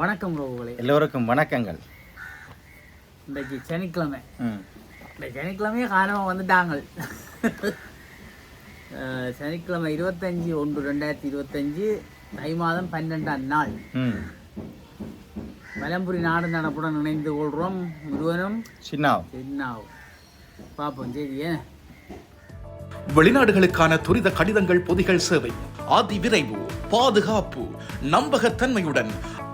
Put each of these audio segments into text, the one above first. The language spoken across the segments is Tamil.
வணக்கம் உறவுகளே. எல்லோருக்கும் வணக்கங்கள். இன்றைக்கு சனிக்கிழமை. இந்த சனிக்கிழமையே காலமாக வந்துட்டாங்க. சனிக்கிழமை இருபத்தஞ்சி ஒன்று ரெண்டாயிரத்தி இருபத்தஞ்சி தை மாதம் பன்னெண்டாம் நாள். மலம்புரி நாடு நடப்புடன் இணைந்து கொள்கிறோம் முருகனும் சின்னாவ். சின்னாவும் பார்ப்போம் சரியே வெளிநாடுகளுக்கான துரித கடிதங்கள் பொதிகள் சேவை. அதி விரைவு பாதுகாப்பு நம்பகத்தன்மையுடன்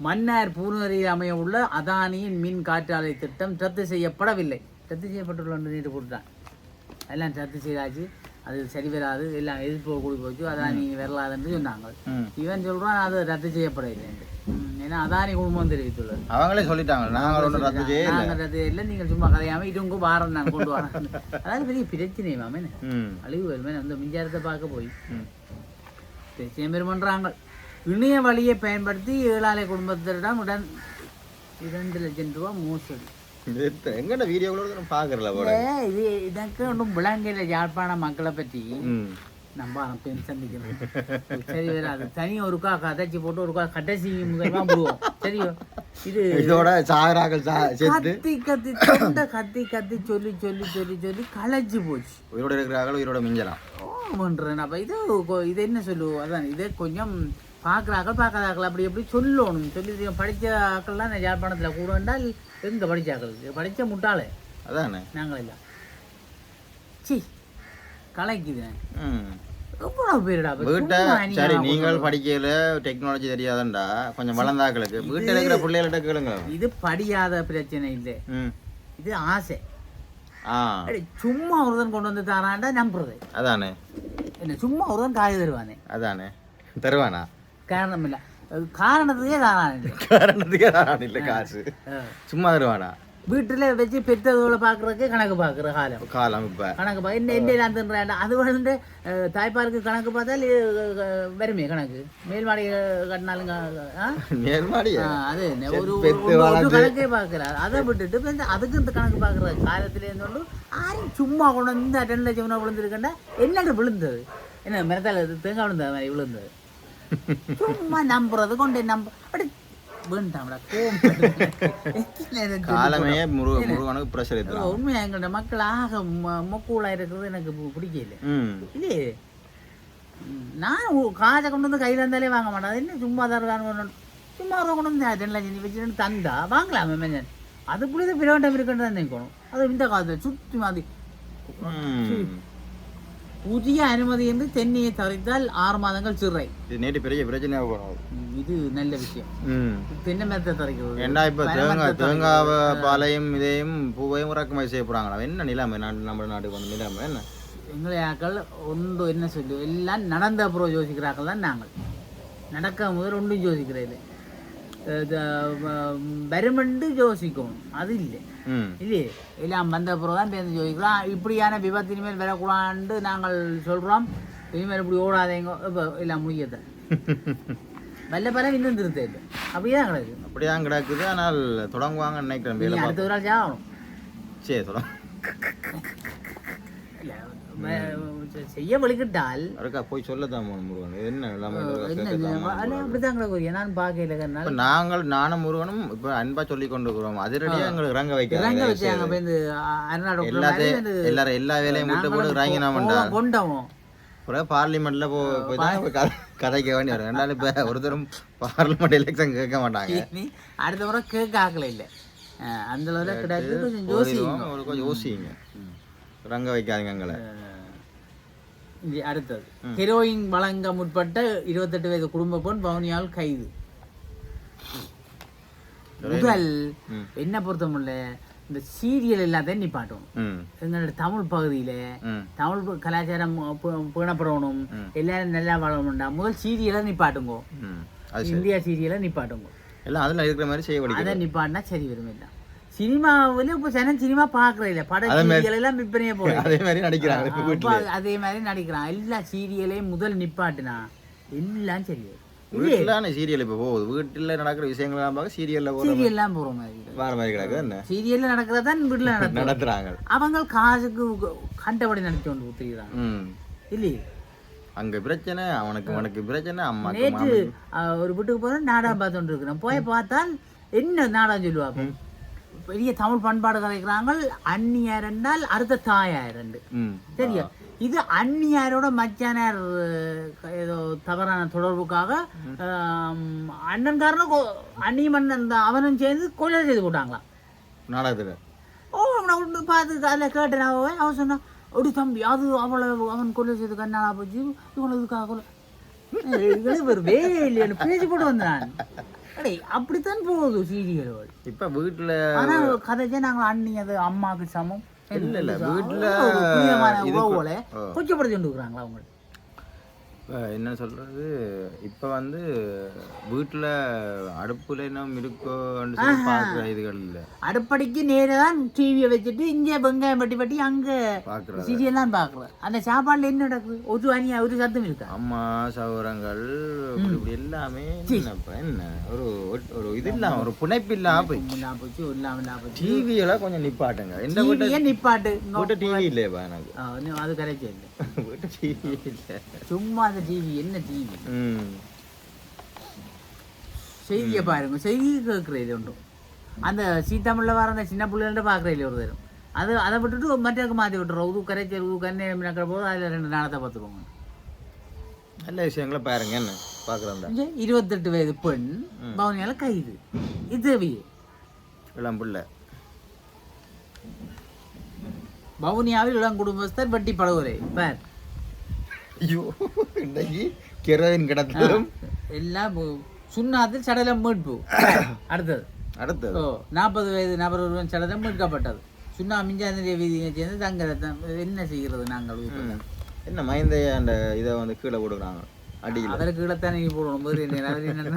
மன்னார் பூநகரில் அமைய உள்ள அதானியின் மின் காற்றாலை திட்டம் ரத்து செய்யப்படவில்லை. ரத்து செய்யப்பட்டுள்ள நீட்டு போட்டுட்டான் எல்லாம் ரத்து செய்தாச்சு. அது சரி வராது. எல்லாம் எதிர்ப்பு கூடி போச்சு அதானி வரலாதுன்னு சொன்னாங்க. இவன் சொல்றான் அது ரத்து செய்யப்படவில்லை. ஏன்னா அதானி குடும்பம் தெரிவித்துள்ளது. அவங்களே சொல்லிட்டாங்க. நாங்கள் ஒன்றும் ரத்து செய்ய நாங்கள் ரத்து இல்லை நீங்கள் சும்மா கதையாம இதுங்க வாரம் நான் கொண்டு வரேன். அதாவது பெரிய பிரச்சனை மாமே. ம். அழிவு வருமே அந்த மின்சாரத்தை பார்க்க போய். தேசியம் பண்றாங்க இணைய வழியை பயன்படுத்தி ஏழாலை குடும்பத்திடம் உடன் இரண்டு லட்சம் ரூபா மோசடி. எங்கட போட ஏ, இது எனக்கு ஒன்றும் விளங்கையில் யாழ்ப்பாண மக்களை பற்றி நம்ம சந்திக்கணும் சரி அது தனி ஒருக்கா கதைச்சி போட்டு ஒருக்கா கடைசி முதல்வா போடுவோம். சரியோ இது இதோட சாகராக்கள் கத்தி கத்தி தொண்டை கத்தி கத்தி சொல்லி சொல்லி சொல்லி சொல்லி களைச்சு போச்சு. உயிரோட இருக்கிறார்கள் உயிரோட மிஞ்சலாம். பண்றேன். அப்ப இது இது என்ன சொல்லுவோம்? அதான் இது கொஞ்சம் பார்க்குறாக்கள் பார்க்காதாக்கள் அப்படி எப்படி சொல்லணும். சொல்லி. படிச்ச ஆக்கள்லாம் நான் யாழ்ப்பாணத்தில் கூட என்றால் எங்க படிச்சாக்கள்? படிச்ச முட்டாளே. அதானே? நாங்கள் எல்லாம் சி கலைக்குது. வீட்டை சரி நீங்கள் படிக்கல டெக்னாலஜி தெரியாதண்டா. கொஞ்சம் வளர்ந்தாக்களுக்கு. வீட்டில் இருக்கிற பிள்ளைகள்ட்ட கேளுங்க. இது படியாத பிரச்சனை இல்லை. இது ஆசை. சும்மா ஒருத்தன் கொண்டு வந்து தரான்டா நம்புறது. அதானே? என்ன சும்மா ஒருத்தன் காய் தருவானே. அதானே? தருவானா? காரணம் இல்லை காரணத்துக்கே தாரான் காரணத்துக்கே தான் இல்லை காசு. சும்மா தருவானா வீட்டில் வச்சு பெற்றதோட பார்க்கறதுக்கு கணக்கு பார்க்குற காலம். காலம் இப்ப. கணக்கு பார்க்க என்ன என்ன நான் தின்றேன் அது வந்து தாய்ப்பாருக்கு கணக்கு பார்த்தால் வருமே கணக்கு. மேல் மாடி கட்டினாலும் ஆ, அது ஒரு. கணக்கே பார்க்குறாரு அதை விட்டுட்டு அதுக்கு இந்த கணக்கு பார்க்குற காலத்துல இருந்தோண்டு ஆரும் சும்மா கொண்டு வந்து ரெண்டு லட்சம் ரூபா விழுந்திருக்கேன்டா என்னங்க விழுந்தது? என்ன மிரத்தால தேங்காய் விழுந்தது மாதிரி விழுந்தது? சும்மா நம்புறது கொண்டு நம்ப அப்படி காலமே முரு முருகனுக்கு ப்ரெஷர் ஏற்றுறான் உண்மையா எங்களோட மக்கள் ஆக மொ- மொக்கூலா இருக்கிறது எனக்கு பிடிக்கல இல்லையே நான் காசை கொண்டு வந்து கையில் இருந்தாலே வாங்க மாட்டேன் என்ன சும்மா தருவான்னு சும்மா ஒரு கொண்டு வந்து ரெண்டு லட்சம் வச்சுட்டு தந்தா வாங்கலாமே மேஞ்சன் அதுக்குள்ளே பிரவேண்டம் இருக்குன்னு தான் நினைக்கணும் அது இந்த காலத்தில் சுற்றி மாதிரி ம். புதிய அனுமதி என்று தென்னையை தவிர்த்தால் ஆறு மாதங்கள் சிறை. இது நேற்று பெரிய பிரச்சனையாக போனோம் ம், இது நல்ல விஷயம். தென்னை மரத்தை தரைக்கிறது ஏண்டா இப்போ தேங்காய் தேங்காய் பாலையும் இதையும் பூவையும் இறக்குமதி செய்ய போகிறாங்களா என்ன நிலைமை நாட்டு நம்ம நாட்டுக்கு வந்து நிலைமை என்ன? எங்களை ஆக்கள் ஒன்று என்ன சொல்லு எல்லாம் நடந்த அப்புறம் யோசிக்கிறார்கள் தான் நாங்கள். நடக்க முதல் ஒன்றும் யோசிக்கிறது வருமெண்டு யோசிக்கணும் அது இல்லை. இல்லையே எல்லாம் வந்த அப்புறம் தான் பேருந்து யோசிக்கிறோம் இப்படியான விபத்து இனிமேல் வரக்கூடாதுன்னு நாங்கள் சொல்கிறோம் இனிமேல் இப்படி ஓடாதேங்க. இப்போ எல்லாம் முடியத்தை வல்ல பலம் இன்னும் திருத்த இல்லை அப்படியே தான் கிடக்கு. அப்படிதான் கிடக்குது. ஆனால் தொடங்குவாங்க நினைக்கிறேன். அடுத்த ஒரு நாள் சாகணும் சரி தொடங்க. செய்ய வலிக்கிட்டால் இருக்கா போய் சொல்லத்தான் போகணும் முருகன். என்ன எல்லாமே கிடக்கு நான் பார்க்கல நாங்கள் நானும் முருகனும் இப்போ அன்பா சொல்லி கொண்டு இருக்கிறோம் அதிரடியாக எங்களுக்கு இறங்க இறங்க வைக்கிறாங்க வச்சாங்க இப்போ இந்த எல்லாத்தையும் வந்து எல்லாரும் எல்லா வேலையும் விட்டு போட்டு இறங்கி நான் கோவம் கொண்டவன் அப்புறம் பார்லிமெண்ட்ல போய் கதைக்க வேண்டி வரும் ரெண்டாலும் இப்போ ஒருத்தரும் பார்லிமெண்ட் எலெக்ஷன் கேட்க மாட்டாங்க. அடுத்த முறை கேட்க ஆக்கல இல்லை. அந்த அளவில் கிடையாது. கொஞ்சம் யோசி போயிடுவோம், ஒரு கொஞ்சம் யோசிங்க. இறங்க வைக்காதீங்க எங்களை. அடுத்தது. ஹெரோயின் வழங்க முற்பட்ட இருபத்தெட்டு வயது குடும்ப பெண் பவுனியால் கைது. முதல். என்ன பொறுத்தமில்ல இந்த சீரியல் எல்லாத்தையும் நிப்பாட்டும் எங்களோட தமிழ் பகுதியில தமிழ் கலாச்சாரம் பேணப்படணும் எல்லாரும் நல்லா வாழணும்டா. முதல் சீரியலை நிப்பாட்டுங்கோ இந்தியா சீரியலை நிப்பாட்டுங்கோ எல்லாம் அதில் இருக்கிற மாதிரி செய்ய அதை நிப்பாட்டினா சரி வரும் எல்லாம் சினிமாவில் இப்போ சனம் சினிமா பார்க்கறது இல்லை பட சீரியல் எல்லாம் விற்பனையே போகுது. அதே மாதிரி நடிக்கிறாங்க அதே மாதிரி நடிக்கிறான். எல்லா சீரியலையும் முதல் நிப்பாட்டுனா எல்லாம் சரி. வரும். இல்லையே? வீட்டில் சீரியல் இப்போ போகுது. வீட்டில் நடக்கிற விஷயங்கள்லாம் பார்க்க சீரியலில் போகிற சீரியல்லாம் போகிற மாதிரி. வேற மாதிரி கிடக்குது என்ன? சீரியல்ல நடக்கிறதான் வீட்டில் நடக்கும் நடத்துறாங்க. அவங்க காசுக்கு கண்டபடி நடிச்சு கொண்டு ஊத்துக்கிறாங்க ம். இல்லையே? அங்க பிரச்சனை அவனுக்கு உனக்கு பிரச்சனை அம்மாக்கு நேற்று ஒரு வீட்டுக்கு போகிறோம் நாடகம் பார்த்துட்டு இருக்கிறோம். போய் பார்த்தால் என்ன நாடகம் சொல்லுவாங்க பெரிய தமிழ் பண்பாடு கலைக்கிறாங்க அந்நியார் என்றால் அடுத்த தாயார் ம். சரியா இது அந்நியாரோட மச்சானார் ஏதோ தவறான தொடர்புக்காக அண்ணன்காரனும் அண்ணியும் அண்ணன் தான். அவனும் சேர்ந்து கொலை செய்து போட்டாங்களாம் நாடகத்துல. ஓ ஒன்று பார்த்து அதில் கேட்டேன். அவன் அவன் சொன்னான் ஒடி தம்பி அது அவளை அவன் கொலை செய்து கண்ணாலா போச்சு. இவனை இதுக்காக கொலை? இவனுக்கு ஒரு பேசி போட்டு வந்தான். அடே அப்படித்தான் போகுது சீரியல்கள் இப்ப வீட்டுல ஆனா கதைச்சே நாங்கள் அண்ணி அது அம்மாவுக்கு சமம். இல்ல, இல்ல, வீட்டுல உறவுகளை. கொச்சப்படுத்தி கொண்டு இருக்கிறாங்களா அவங்க இப்ப என்ன சொல்றது? இப்ப வந்து வீட்டுல அடுப்புல என்ன இருக்கோன்னு சொல்லி பாக்குற இதுகள் இல்ல. அடுப்படிக்கு நேரா தான் டிவியை வச்சுட்டு இங்கே வெங்காயம் பட்டி பட்டி அங்கே பாக்குறது சீரியல்லாம் பார்க்குறேன் அந்த சாப்பாடுல என்ன நடக்குது? ஒரு அணியா ஒரு சத்தம் இருக்கா? அம்மா சௌரங்கள் இப்படி எல்லாமே என்ன ஒரு ஒரு இது இல்லாம ஒரு புனைப்பு இல்லாம போய். இல்லாம போச்சு இல்லாம இல்லாம போச்சு. டிவி எல்லாம் கொஞ்சம் நிப்பாட்டுங்க. இந்த வீட்டு நிப்பாட்டு? வீட்டு டிவி இல்லையப்பா எனக்கு. அது கரெக்ட் இல்லை. வீட்டு டிவி இல்லை. சும்மா அந்த டிவி என்ன டிவி செய்தியை பாருங்க. செய்தி கேட்குறது உண்டும் அந்த சீத்தாமிழில் வர அந்த சின்ன பிள்ளைகள்ட்ட பார்க்குறதில்ல ஒரு தரம். அது அதை விட்டுட்டு மற்றதுக்கு மாற்றி விட்டுறோம்? உது கரைச்சல் உது கண்ணே நடக்கிற போது அதில் ரெண்டு நாளத்தை பார்த்துருவோங்க நல்ல விஷயங்களை பாருங்க. என்ன பாக்குறேன்டா இங்கே இருபத்தெட்டு வயது பெண் பவுனியால கைது. இதுவியே இளம் பிள்ளை. பவுனியாவில் இளம் குடும்பஸ்தர் வட்டி படுகொலை பார். ஐயோ இன்னைக்கு கிரவின் கிடத்தலும் எல்லாம் சுண்ணாத்தில் சடலம் மீட்பு. அடுத்தது. அடுத்தது. ஓ நாற்பது வயது நபர் ஒருவன் சடலம் மீட்கப்பட்டது. சுண்ணா மிஞ்சாந்திரிய வீதியை சேர்ந்து தங்க ரத்தம் என்ன செய்கிறது நாங்கள் என்ன மைந்தைய அந்த இதை வந்து கீழே போடுறாங்க அடியில். அவருக்கு கீழத்தானே நீ போடணும். போது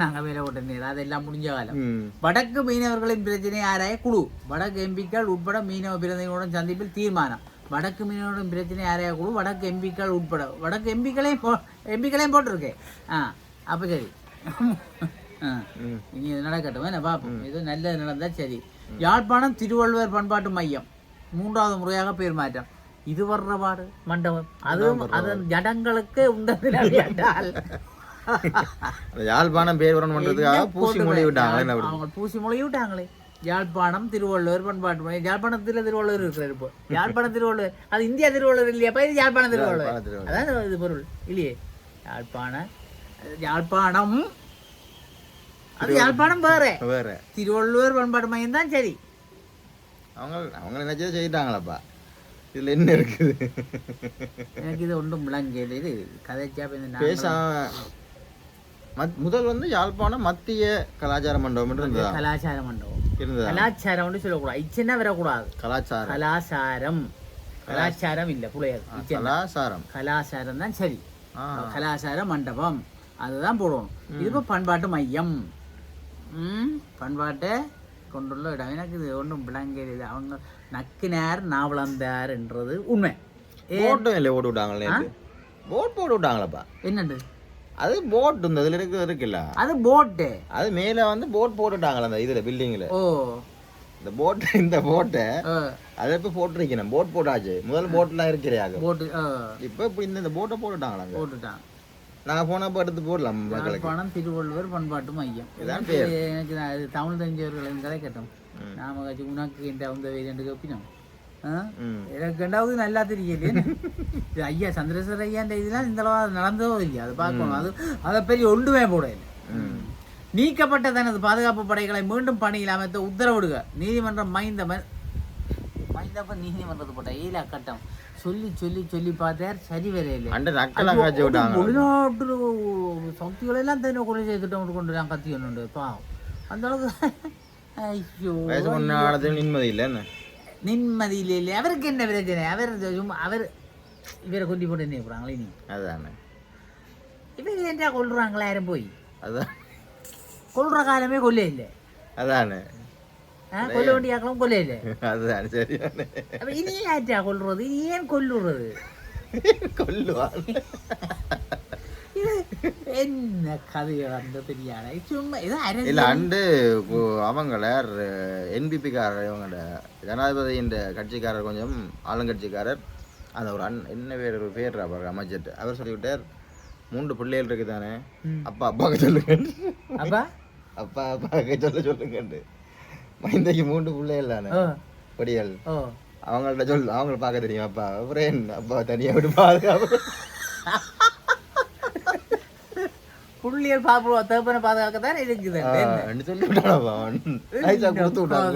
நாங்கள் மேலே அதெல்லாம் முடிஞ்ச காலம். வடக்கு மீனவர்களின் பிரச்சனை ஆராய குழு. வடக்கு எம்பிக்கள் உட்பட மீனவ பிரதிகளுடன் சந்திப்பில் தீர்மானம். வடக்கு மீனவர்களின் பிரச்சனை ஆராய குழு வடக்கு எம்பிக்கள் உட்பட. வடக்கு எம்பிக்களையும் போ எம்பிக்களையும் போட்டிருக்கேன். ஆ அப்போ சரி. இனி இது நடக்கட்டும். என்ன பார்ப்போம் இது நல்லது நடந்தால் சரி. யாழ்ப்பாணம் திருவள்ளுவர் பண்பாட்டு மையம். மூன்றாவது முறையாக பேர் மாற்றம். இது வர்ற பாடு மண்டபம். அதுவும் அதன் ஜடங்களுக்கு அந்த யாழ்ப்பாணம் பேர் வரணும் பண்றதுக்காக பூசி மொழி விட்டாங்க என்ன அப்படி? அவங்க பூசி மொழி விட்டாங்களே. யாழ்ப்பாணம் திருவள்ளுவர் பண்பாட்டு மையம். யாழ்ப்பாணத்தில் திருவள்ளுவர் இருக்கிறார் இப்போ. யாழ்ப்பாணம் திருவள்ளுவர் அது இந்தியா திருவள்ளுவர் இல்லையாப்பா இது யாழ்ப்பாணம் திருவள்ளுவர். அதான் இது பொருள். இல்லையே? யாழ்ப்பாண யாழ்ப்பாணம். அது யாழ்ப்பாணம் வேற. வேற. திருவள்ளுவர் பண்பாட்டு மையம் தான் சரி. அவங்க அவங்க நினைச்சதை செய்யிட்டாங்களப்பா இதுல என்ன இருக்குது? எனக்கு இது ஒன்றும் விளங்கல. இது கதைச்சா பேசாம மத்- முதல் வந்து யாழ்ப்பாணம் மத்திய கலாச்சார மண்டபம் கலாச்சார மண்டபம். கலாச்சாரம் சொல்லக்கூடாது இச்சனா வரக்கூடாது கலாச்சாரம் கலாச்சாரம் கலாச்சாரம் இல்ல புலையாது கலாச்சாரம் கலாச்சாரம் தான் சரி கலாச்சார மண்டபம் அதுதான் போடணும் இது இப்போ பண்பாட்டு மையம் பண்பாட்டை கொண்டுள்ள இடம் எனக்கு இது ஒன்றும் விளங்கல அவங்க நக்கினார் நாவலந்தார் என்றது உண்மை ஏ போட்டும் இல்லை போட்டு விட்டாங்களே போட் போட்டு விட்டாங்களப்பா என்னண்டு அது போட் இந்த இதுல இருக்கு இருக்குல்ல? அது போட்டு அது மேல வந்து போட் போட்டுட்டாங்களே அந்த இதுல பில்டிங்ல ஓ. இந்த போட் இந்த போட்டை அதை இப்ப போட்டிருக்கணும்? போட் போட்டாச்சு. முதல் போட்லாம் இருக்கிறாங்க போட்டு இப்ப இப்ப இந்த இந்த போட்டை போட்டுட்டாங்களாங்க போட்டுட்டான் நாங்க போனப்ப எடுத்து போடலாம் யாழ்ப்பாணம் திருவள்ளுவர் பண்பாட்டு மையம். இதான் எனக்கு தமிழ் தெரிஞ்சவர்கள் கதை கேட்டோம். நாம உனக்கு என்ற அந்த ரெண்டு கப்பினோம் ரெண்டாவது நல்லா தெரியல ஐயா சந்திரசேகர் ஐயா இந்த இதெல்லாம் இந்த அளவு நடந்ததோ இல்லையா அது பார்க்கணும் அது அதை பெரிய ஒன்றுமே போட இல்லை நீக்கப்பட்ட தனது பாதுகாப்பு படைகளை மீண்டும் பணியில் அமைத்த உத்தரவிடுக நீதிமன்றம் மைந்த ம- மைந்தப்ப நீதிமன்றத்து போட்ட ஈலா கட்டம் சொல்லி சொல்லி சொல்லி பார்த்தார் சரி வரையில வெளிநாட்டு சக்திகளெல்லாம் தன்னை கொலை செய்து திட்டம் கொண்டு நான் கத்தி ஒன்று பாவம் அந்த அளவுக்கு ஐயோ நிம்மதி இல்லை என்ன நிம்மதியில் இல்லை அவருக்கு என்ன பிரச்சனை? அவர் சும்மா அவர் இவரை கொண்டு போட்டு என்ன போகிறாங்களே நீ அதானே. இவர் ஏன்டா கொள்றாங்களா யாரும் போய்? அதான். கொல்ற காலமே கொல்லையில்லை அதானே. ஆ கொல்ல வேண்டிய ஆக்களும் கொல்லையில்லை அதுதானே சரியானே அப்ப இனி ஆச்சா கொல்றது? இனி ஏன் கொல்லுறது? கொல்லுவான் இது என்ன கதையை வந்து தெரியாது சும்மா இது இல்ல அண்டு அவங்கள என்பிபிக்காரர் இவங்களோட ஜனாதிபதியின் கட்சிக்காரர் கொஞ்சம் ஆளுங்கட்சிக்காரர் அந்த ஒரு அண் என்ன பேர் ஒரு பேர் அவர் அமைச்சர் அவர் சொல்லிவிட்டார் மூன்று பிள்ளைகள் இருக்கு தானே. அப்பா அப்பாவுக்கு சொல்லுங்க அப்பா? அப்பா அப்பாவுக்கு சொல்ல சொல்லுங்கண்டு. மைந்தைக்கு மூன்று பிள்ளைகள் தானே? படிகள். அவங்கள்ட்ட சொல் அவங்கள பார்க்க தெரியும் அப்பா. அப்புறம் அப்பா தனியாக விட்டு பாதுகாப்பு புள்ளியல் பாப்பு தேப்பனை பாதுகாக்கத்தான் இருக்குது ஆன்னு சொல்லி கொடுத்து விட்டான்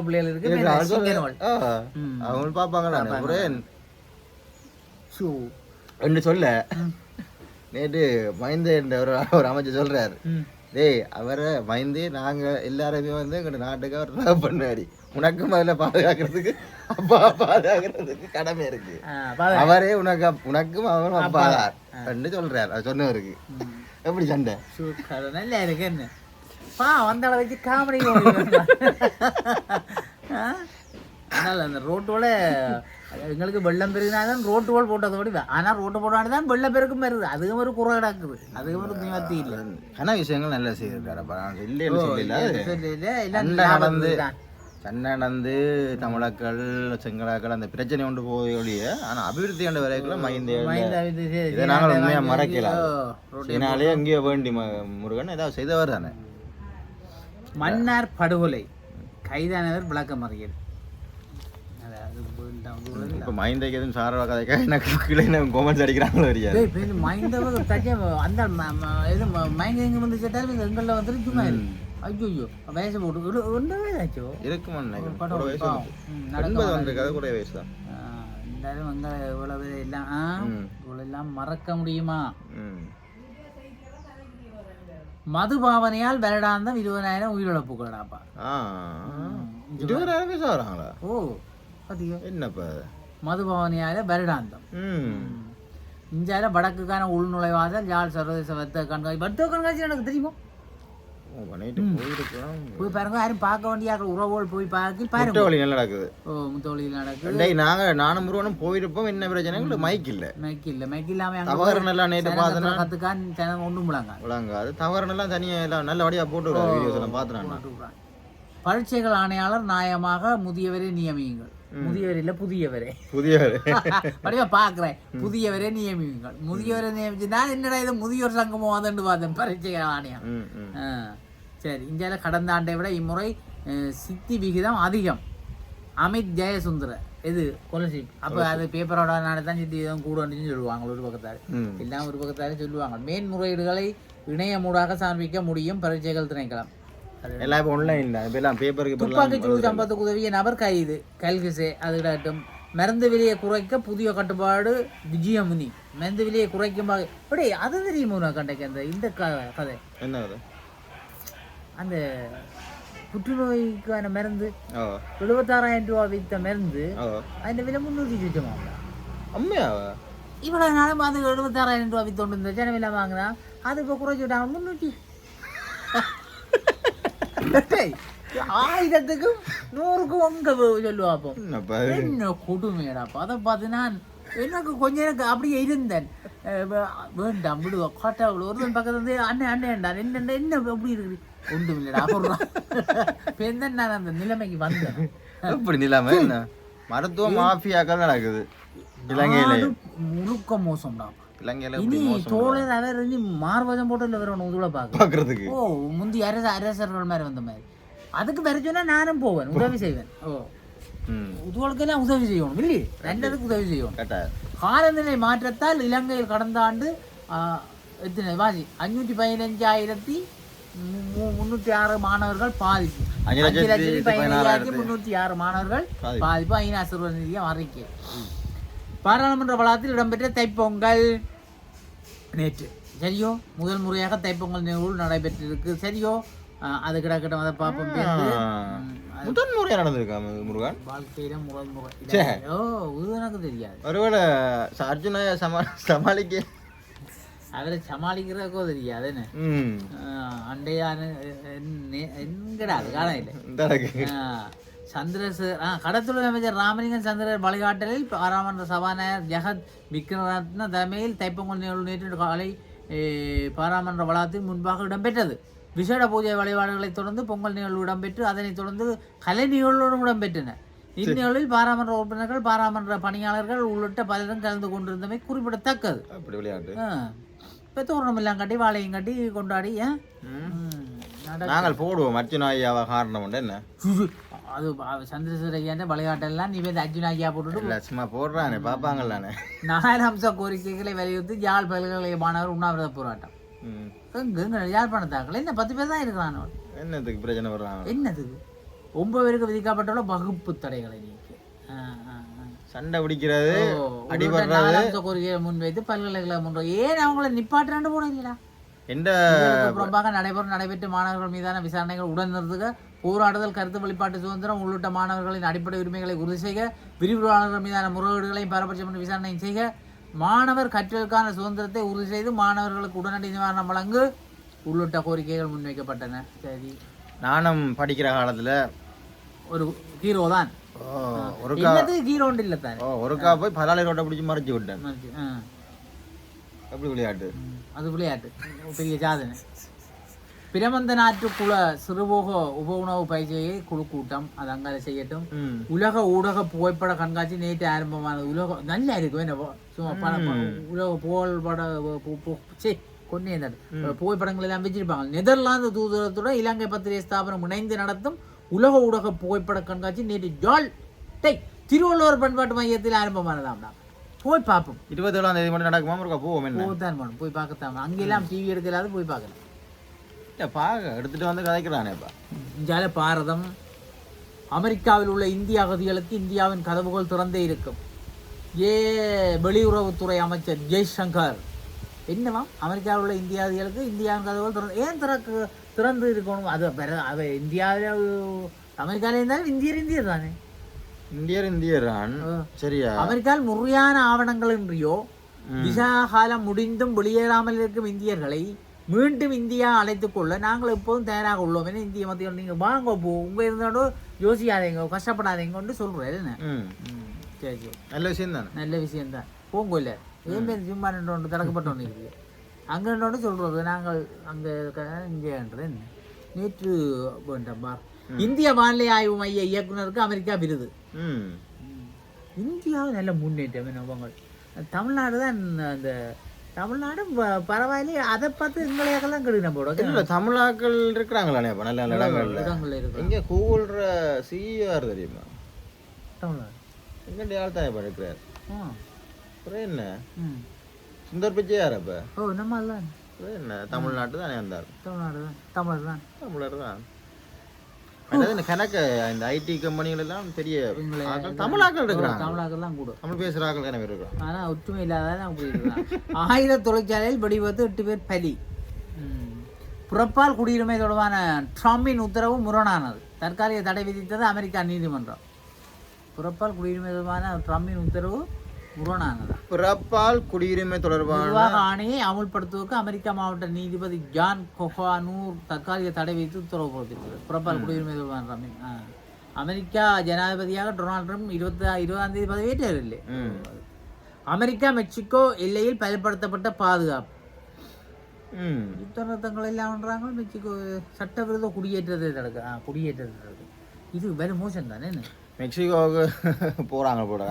பிள்ளைகள் இருக்கு. அவங்க பாப்பாங்களா சூ. என்று சொல்ல நேற்று மைந்த என்ற ஒரு ஒரு அமைச்சர் சொல்றாரு. டேய் அவரை மைந்தே நாங்க எல்லாருமே வந்து எங்க நாட்டுக்கு அவர் பண்ணாரு உனக்கும் அதில் பாதுகாக்கிறதுக்கு அப்பா பாதுகாக்கிறதுக்கு கடமை இருக்கு. அவரே உனக்கு உனக்கும் அவரும் அப்பா. என்று சொல்றாரு அது சொன்னவருக்கு. எப்படி சண்டை. நல்லா இருக்கு என்ன? பா வந்தால வச்சு காமெடி அதனால அந்த ரோட்டோட எங்களுக்கு வெள்ளம் பெருகினாதான் ரோட்டு போல் போட்டதை விட ஆனா ரோட்டு போட்டாண்டு தான் வெள்ளம் பெருக்கும் வருது அதுவும் ஒரு குறை கிடக்குது அதுவும் ஒரு நிவர்த்தி இல்லை. கன விஷயங்கள் நல்லா நான் இல்லைன்னு சொல்லல சொல்லல, எல்லாம் சண்டை ஞாபகம் நடந்து தான். சண்டை நடந்து தமிழர்கள் சிங்களாக்கள் அந்த பிரச்சனை கொண்டு போய் ஒழிய ஆனா அபிவிருத்தி கண்ட வரைக்கும் மைந்த இது நாங்கள் சரி, உண்மையா வாங்கி மறக்கலாம் ஓ, ரோட்டு இதனாலே எங்கேயோ வேண்டி முருகன் ஏதாவது செய்தவர் தானே. மன்னார் படுகொலை. கைதானவர் விளக்கம் ஒரு இப்போ மைந்தைக்கு எதுவும் சாரவா கதைக்கா எனக்கு கீழே கொமெண்ட்ஸ் அடிக்கிறாங்களோ தெரியாது. டேய், பெரிய மைந்தவ தச்ச அந்த ம- ம- இது ம- மயங்க எங்க வந்து கேட்டாலும் எங்களில் வந்துட்டு சும்மா. ஐயோ வயசு போட்டு ஒன்று வயசாச்சோ? இருக்குமா நடக்க எண்பது வந்திருக்காது கூட வயசு தான் இருந்தாலும் எங்க இவ்வளவு எல்லாம். இவ்வளவு எல்லாம் மறக்க முடியுமா? மது பாவனையால் வருடாந்தம் இருபதாயிரம் உயிரிழப்புகளாப்பா. ஆ. இருபதாயிரம் பேச வராங்களா ஓ பாத்தீங்க என்னப்பா மது பாவனையால வருடாந்தம். இந்தியாவில வடக்குக்கான உள்நுழைவாதல் யாழ் சர்வதேச வர்த்தக கண்காட்சி. வர்த்தக கண்காட்சி எனக்கு தெரியுமா? போய் பாருங்க யாரும் பார்க்க வேண்டிய உறவோல் போய் பார்க்க பாருங்க. முட்டை வழி நல்லா நடக்குது. ஓ முத்தொழில் நடக்குது. நாங்க நானும் முருகனும் போயிருப்போம் என்ன பிரச்சனை? மைக் இல்ல. மைக் இல்ல. மைக் இல்லாம தவறுன்னு எல்லாம் நேற்று பார்த்தேன்னா கத்துக்கான் சேனல் ஒன்றும் முழங்க தவறுன்னு எல்லாம் தனியா எல்லாம் போட்டு வீடியோஸ் எல்லாம் பார்த்தேன். பரீட்சைகள் ஆணையாளர் நியாயமாக முதியவரை நியமியுங்கள். முதியவர் இல்ல புதியவரே. புதிய அப்படியே பாக்குறேன் புதியவரை நியமியுங்கள். முதியவரை நியமிச்சு நான் என்னடா இது முதியோர் சங்கமோ அதுன்னு பார்த்தேன். பரீட்சைகள் ஆணையம் சரி. இந்தியாவில் கடந்த ஆண்டை விட இம்முறை சித்தி விகிதம் அதிகம். அமித் ஜெயசுந்தர. இது கொலர்ஷிப் அப்போ அது பேப்பரோட தான் சித்தி விகிதம் கூடன்னு சொல்லுவாங்க ஒரு பக்கத்தார். எல்லாம் ஒரு பக்கத்தார சொல்லுவாங்க. மேன்முறையீடுகளை இணையமூடாக சமர்ப்பிக்க முடியும் பரீட்சைகள் திணைக்களம். எல்லாம் இப்போ ஒன்லைனில் இப்போலாம் பேப்பருக்கு துப்பாக்கிச்சூடு சம்பவத்துக்கு உதவிய நபர் கைது கல்கிசே அதுகிடட்டும் மருந்து விலையை குறைக்க புதிய கட்டுப்பாடு விஜயமுனி மருந்து விலையை குறைக்கும் அப்படி அது தெரியுமா நான் கண்டக்கு அந்த இந்த கதை என்ன கதை அந்த புற்றுநோய்க்கான மருந்து எழுபத்தாறாயிரம் ரூபா வித்த மருந்து அதிന്റെ விலை முன்னூற்றி சுத்தமா அம்மையாவா இவ்வளோ நாளும் அது எழுபத்தாறாயிரம் ரூபா வித்தோண்டு இருந்த ஜனவில வாங்கினா அது இப்போ குறைச்சி விட்டாங்க முன்னூற்றி ஆயிரத்துக்கும் நூறுக்கும் உங்க சொல்லுவா அப்போ என்னப்பா என்ன கொடுமையடாப்பா அதை பார்த்து நான் எனக்கு கொஞ்ச எனக்கு அப்படியே இருந்தேன் வேண்டாம் விடுவா காட்டா விடு ஒருத்தன் பக்கத்துல வந்து அண்ணன் அண்ணன்டான் என்ன என்ன எப்படி இருக்குது ஒன்றும் இல்லைடா அப்புறம் இப்போ நான் அந்த நிலைமைக்கு வந்தேன் எப்படி நிலைமை என்ன மருத்துவ மாஃபியாக்கள் நடக்குது இலங்கையில முழுக்க மோசம்டா தோழர் அவர் இனி மார்பதம் போட்டு இல்லை வரணும் உதுல பார்க்க பாக்குறதுக்கு ஓ முந்தி அரச அரசர்கள் மாதிரி வந்த மாதிரி. அதுக்கு வர சொன்னா நானும் போவேன் உதவி செய்வேன். ஓ. உதுவளுக்கெல்லாம் உதவி செய்யணும் இல்லையே? ரெண்டதுக்கு உதவி செய்யணும். காலநிலை மாற்றத்தால் இலங்கையில் கடந்த ஆண்டு எத்தனை வாசி அஞ்சூற்றி பதினஞ்சாயிரத்தி முன்னூற்றி ஆறு மாணவர்கள் பாதிப்பு. அஞ்சு லட்சத்தி பதினஞ்சாயிரத்தி முன்னூற்றி ஆறு மாணவர்கள் பாதிப்பு. ஐநா நிதியம் அறிக்கை. பாராளுமன்ற வளாகத்தில் இடம்பெற்ற தைப்பொங்கல். நேற்று. சரியோ? முதல் முறையாக தைப்பொங்கல் நிகழ்வு நடைபெற்றிருக்கு. சரியோ? அது கிடக்கட்டும் அதை பார்ப்போம். சேர்ந்து. ம், அது முதன் முறையா நடந்திருக்கா முருகன்? வாழ்க்கையில முதல் முறை. ஓ இது எனக்கு தெரியாது. ஒருவேளை அர்ஜுனா சமா சமாளிக்க அவரை சமாளிக்கிறதுக்கோ தெரியாது என்ன? அண்டையானு எங்கடா அது காண இல்லை. சந்திரசு ஆ கடத்துறை அமைச்சர் ராமலிங்கம் சந்திரர் வழிகாட்டலில் பாராளுமன்ற சபாநாயகர் ஜெகத் விக்ரரத்ன தலைமையில் தைப்பொங்கல் நிகழ்வு நேற்று காலை பாராளுமன்ற வளாகத்தில் முன்பாக இடம்பெற்றது. விசேட பூஜை வழிபாடுகளைத் தொடர்ந்து பொங்கல் நிகழ்வு இடம்பெற்று அதனைத் தொடர்ந்து கலை நிகழ்வுகளும் இடம்பெற்றன. இந்நிகழ்வில் பாராளுமன்ற உறுப்பினர்கள் பாராளுமன்ற பணியாளர்கள் உள்ளிட்ட பலரும் கலந்து கொண்டிருந்தமை குறிப்பிடத்தக்கது. இப்ப தோரணம் எல்லாம் கட்டி வாழையும் கட்டி கொண்டாடி நாங்கள் போடுவோம். அர்ஜுன் ஐயாவை காரணம் என்ன? அது சந்திரசூரையாண்ட விளையாட்டெல்லாம் நீ வந்து அர்ஜுன் ஐயா போட்டுட்டு இல்லை சும்மா போடுறானே பார்ப்பாங்கல்லானே நாலு அம்ச கோரிக்கைகளை வலியுறுத்தி யாழ் பல்கலைக்கழக மாணவர் உண்ணாவிரத போராட்டம் எங்க யாழ்ப்பாணத்தாக்கள் என்ன பத்து பேர் தான் இருக்கிறான் என்னத்துக்கு பிரச்சனை வர்றாங்க? என்னது? ஒன்பது பேருக்கு விதிக்கப்பட்டுள்ள வகுப்பு தடைகளை நீக்கி. சண்டை பிடிக்கிறது ஓ, அடி உங்கள்ட்ட வர்றது நாலு அம்ச கோரிக்கையை முன்வைத்து பல்கலைக்கழகம் முன் ஏன் அவங்கள நிப்பாட்டுறாண்டு போனீங்களா? எந்த இதற்கு புறம்பாக நடைபெறும் நடைபெற்ற மாணவர்கள் மீதான விசாரணைகள் உடன் நிறுத்துக போராடுதல் கருத்து வெளிப்பாட்டு சுதந்திரம் உள்ளிட்ட மாணவர்களின் அடிப்படை உரிமைகளை உறுதி செய்க. விரிவுரையாளர்கள் மீதான முறைகேடுகளையும் பாரபட்சம் விசாரணையும் செய்க. மாணவர் கற்றலுக்கான சுதந்திரத்தை உறுதி செய்து மாணவர்களுக்கு உடனடி நிவாரணம் வழங்கு. உள்ளிட்ட கோரிக்கைகள் முன்வைக்கப்பட்டன. சரி. நானும் படிக்கிற காலத்துல ஒரு ஹீரோ தான். ஓ, ஒருக்கா என்னது ஹீரோ ஒன்று இல்லை தானே? ஒருக்கா போய் பலாலை ரோட்டை பிடிச்சி மறைச்சு விட்டேன். எப்படி விளையாட்டு? அது விளையாட்டு. பெரிய சாதனை. பிரமந்த நாட்டுக்குள சிறுபோக உப உணவு பயிற்சியை குழு கூட்டம் அது அங்கால செய்யட்டும். ம். உலக ஊடக புகைப்பட கண்காட்சி நேற்று ஆரம்பமானது. உலக நல்லா இருக்கும் என்ன சும்மா பட உலக புகழ்பட சே கொண்டே புகைப்படங்கள் எல்லாம் வச்சிருப்பாங்க. நெதர்லாந்து தூதரத்துடன் இலங்கை பத்திரிகை ஸ்தாபனம் இணைந்து நடத்தும் உலக ஊடக புகைப்பட கண்காட்சி நேற்று ஜால் டை திருவள்ளுவர் பண்பாட்டு மையத்தில் ஆரம்பமானதாம்டா. போய் பார்ப்போம். இருபத்தேழாம் தேதி மட்டும் நடக்குமா போவோம் என்ன? போகத்தான் போகணும் போய் பார்க்கத்தான் அங்கெல்லாம் டிவி எடுக்கலாது போய் பார்க்கலாம். பாக்க எடுத்துட்டு வந்து கதைக்கிறானேப்பா இந்தியால பாரதம். அமெரிக்காவில் உள்ள இந்திய அகதிகளுக்கு இந்தியாவின் கதவுகள் திறந்தே இருக்கும். ஏ வெளியுறவுத்துறை அமைச்சர் ஜெய்சங்கர். என்னவா? அமெரிக்காவில் உள்ள இந்திய அகதிகளுக்கு இந்தியாவின் கதவுகள் திறந்து ஏன் திறக்கு திறந்து இருக்கணும்? அது வேற அவ இந்தியாவில் அமெரிக்காவில் இருந்தாலும் இந்தியர் இந்தியர் தானே. இந்தியர் இந்தியரான் சரியா? அமெரிக்காவில் முறையான ஆவணங்கள் இன்றியோ விசா காலம் முடிந்தும் வெளியேறாமல் இருக்கும் இந்தியர்களை மீண்டும் இந்தியா அழைத்துக் கொள்ள நாங்கள் எப்போதும் தயாராக உள்ளோம். என இந்திய மத்தியில் நீங்க வாங்க போ உங்க இருந்தாலும் யோசிக்காதீங்க கஷ்டப்படாதீங்கன்னு சொல்றேன் என்ன? ம். ம், சரி சரி. நல்ல விஷயம் தானே? நல்ல விஷயம்தான் போங்க இல்லை. ஏன் பேர் சும்மா நின்று ஒன்று திறக்கப்பட்ட ஒன்று இருக்குது அங்கே நின்று சொல்றது நாங்கள் அங்கே இங்கேன்றது என்ன? நேற்று வேண்டாம் இந்திய வானிலை ஆய்வு மைய இயக்குனருக்கு அமெரிக்கா விருது. ம். இந்தியா நல்ல முன்னேற்றம் அவங்க தமிழ்நாடு தான் அந்த தமிழ்நாடு பரவாயில்லையே. அதை பார்த்து எங்களையாக்கெல்லாம் கெடுக்கணும் போட இல்ல தமிழாக்கள் இருக்கிறாங்களானே இப்ப நல்ல நல்ல இடங்கள்ல. இங்க கூகுள்ற சிஇஆர் தெரியுமா? தமிழ்நாடு. எங்க ஆள் தான் இப்ப இருக்கிறார்? அப்புறம் என்ன? சுந்தர் பிச்சையார் அப்ப? ஓ நம்ம என்ன? தமிழ்நாட்டு தானே வந்தார். தமிழ்நாடு தான். தமிழர் தான். தமிழர் தான். அதாவது இந்த கணக்கு இந்த ஐடி கம்பெனிகள் எல்லாம் பெரிய ஆட்கள் தமிழாக்கள் இருக்கிறாங்க. தமிழாக்கெல்லாம் கூட. தமிழ் பேசுற ஆட்கள் தானே இருக்கிறோம் ஆனா ஒற்றுமை இல்லாத ஆயுத தொழிற்சாலையில் வெடிவிபத்து எட்டு பேர் பலி. புறப்பால் குடியுரிமை தொடர்பான ட்ரம்பின் உத்தரவு முரணானது. தற்காலிக தடை விதித்தது அமெரிக்கா நீதிமன்றம். புறப்பால் குடியுரிமை தொடர்பான ட்ரம்பின் உத்தரவு பிறப்பால் குடியுரிமை தொடர்பான ஆணையை அமுல்படுத்துவதற்கு அமெரிக்கா மாவட்ட நீதிபதி ஜான் கொஹானூர் தற்காலிக தடை விதித்து உத்தரவு பிறப்பித்துள்ளது புறப்பால் குடியுரிமை தொடர்பான. அமெரிக்கா ஜனாதிபதியாக டொனால்ட் ட்ரம்ப் இருபத்தி இருபதாம் தேதி பதவியேற்றார் இல்லை அமெரிக்கா மெக்சிகோ எல்லையில் பயன்படுத்தப்பட்ட பாதுகாப்பு. யுத்த நிறுத்தங்கள் எல்லாம் பண்றாங்க மெக்சிகோ சட்டவிரோத குடியேற்றத்தை தடுக்க குடியேற்றத்தை தடுக்க. இது வேற மோசம் தானே? மெக்சிகோவுக்கு போறாங்க போட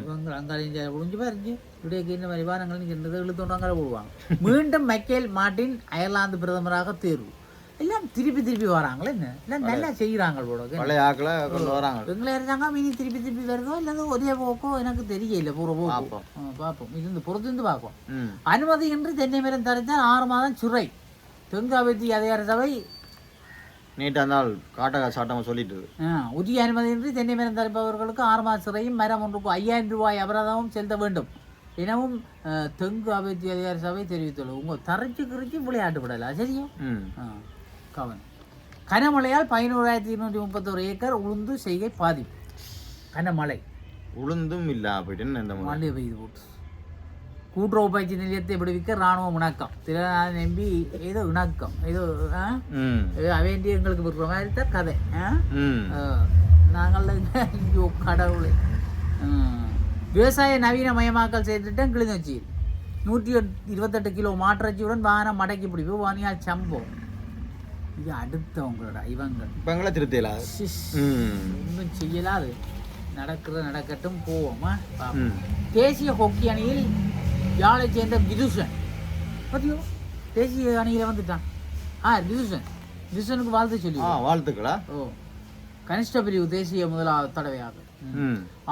இவங்க அங்காளி முடிஞ்சு பாருங்க இடையே இந்த மாதிரி வாரங்கள் நீங்க என்னது இழுத்தோண்டு அங்கால போடுவாங்க மீண்டும் மைக்கேல் மார்டின் அயர்லாந்து பிரதமராக தேர்வு எல்லாம் திருப்பி திருப்பி வராங்களே என்ன எல்லாம் நல்லா செய்யறாங்க போட பழைய ஆக்களை கொண்டு வராங்க எங்களை இருந்தாங்க மீதி திருப்பி திருப்பி வருதோ இல்லது ஒரே போக்கோ எனக்கு தெரியல பூர போக்கு பார்ப்போம். இருந்து பொறுத்திருந்து பார்ப்போம் ம் அனுமதியின்றி தென்னை மரம் தரைத்தால் ஆறு மாதம் சிறை தென்காவதி அதிகார சபை நேற்று ஆள் காட்டகா சாட்டமா சொல்லிட்டு உரிய அனுமதியின்றி தென்னை மரம் தரிப்பவர்களுக்கு ஆறு மாத சிறையும் மரம் ஒன்றுக்கு ஐயாயிரம் ரூபாய் அபராதமும் செலுத்த வேண்டும். எனவும் தெங்கு அபிவிருத்தி அதிகார சபை தெரிவித்துள்ளது. உங்க தரைச்சு கிரிச்சு விளையாட்டு விடல சரியா? ம். ஆ, கவனம். கனமழையால் பதினோராயிரத்தி இருநூற்றி முப்பத்தோரு ஏக்கர் உளுந்து செய்கை பாதிப்பு. கனமழை. உளுந்தும் இல்ல போயிட்டு இந்த மழை. பெய்து போட்டு கூட்டுறவு பயிற்சி நிலையத்தை விடுவிக்க ராணுவம் இணக்கம். திலநாதன் எம்பி ஏதோ இணக்கம் ஏதோ ஆ? ம். ஏதோ அவேண்டி எங்களுக்கு விடுற மாதிரி தான் கதை நாங்கள் ஐயோ கடவுளே. விவசாய நவீனமயமாக்கல் செய்துட்டேன் கிளிநொச்சி நூற்றி இருபத்தெட்டு கிலோ மாற்றச்சியுடன் வாகனம் மடக்கி பிடிப்பு வானியால் சம்பவம் இது அடுத்தவங்களோட இவங்க சிஸ். ம். ஒன்றும் செய்யலாது. நடக்கிற நடக்கட்டும் போவோமா தேசிய ஹாக்கி அணியில் யாழை சேர்ந்த விதுஷன் பத்தியோ? தேசிய அணியில் வந்துட்டான். ஆ விதுஷன் விதுஷனுக்கு வாழ்த்து சொல்லி வாழ்த்துக்களா? ஓ கனிஷ்ட பிரிவு தேசிய முதலாவது தடவையாக.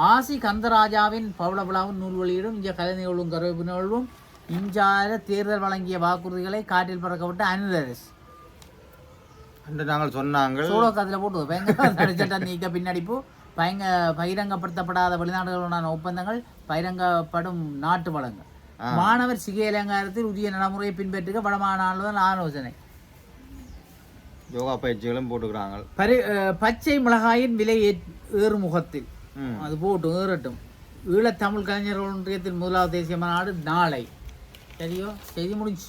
ஆசி கந்தராஜாவின் பவள விழாவும் நூல் வெளியிடும் இங்கே கலை நிகழ்வும் கருவேப்பு நிகழ்வும் இஞ்சால தேர்தல் வழங்கிய வாக்குறுதிகளை காற்றில் பறக்கப்பட்ட அனிதரஸ் அன்று நாங்கள் சொன்னாங்கள். சோழ கதில் போட்டு பயங்கர தடைச்சட்ட நீக்க பின்னடிப்பு. பயங்க பகிரங்கப்படுத்தப்படாத வெளிநாடுகளுடனான ஒப்பந்தங்கள் பகிரங்கப்படும் நாட்டு வளங்கள். மாணவர் சிகை அலங்காரத்தில் உரிய நடைமுறையை பின்பற்றுக. வடமாநாடுடன் ஆலோசனை. யோகா பயிற்சிகளும் போட்டுக்கிறாங்க. பரி பச்சை மிளகாயின் விலை ஏற்- ஏறுமுகத்தில் அது போட்டும் ஏறட்டும். ஈழத்தமிழ் கலைஞர்கள் ஒன்றியத்தின் முதலாவது தேசிய மாநாடு நாளை. சரியோ? செய்தி முடிஞ்சு.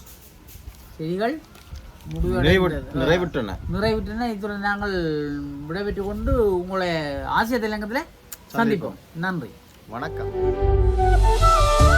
செய்திகள் நிறைவுற்றன. நிறைவுற்றன. இத்துடன் நாங்கள் விடைபெற்று கொண்டு உங்களை ஆசிய தெலங்கத்தில் சந்திப்போம். நன்றி. வணக்கம்.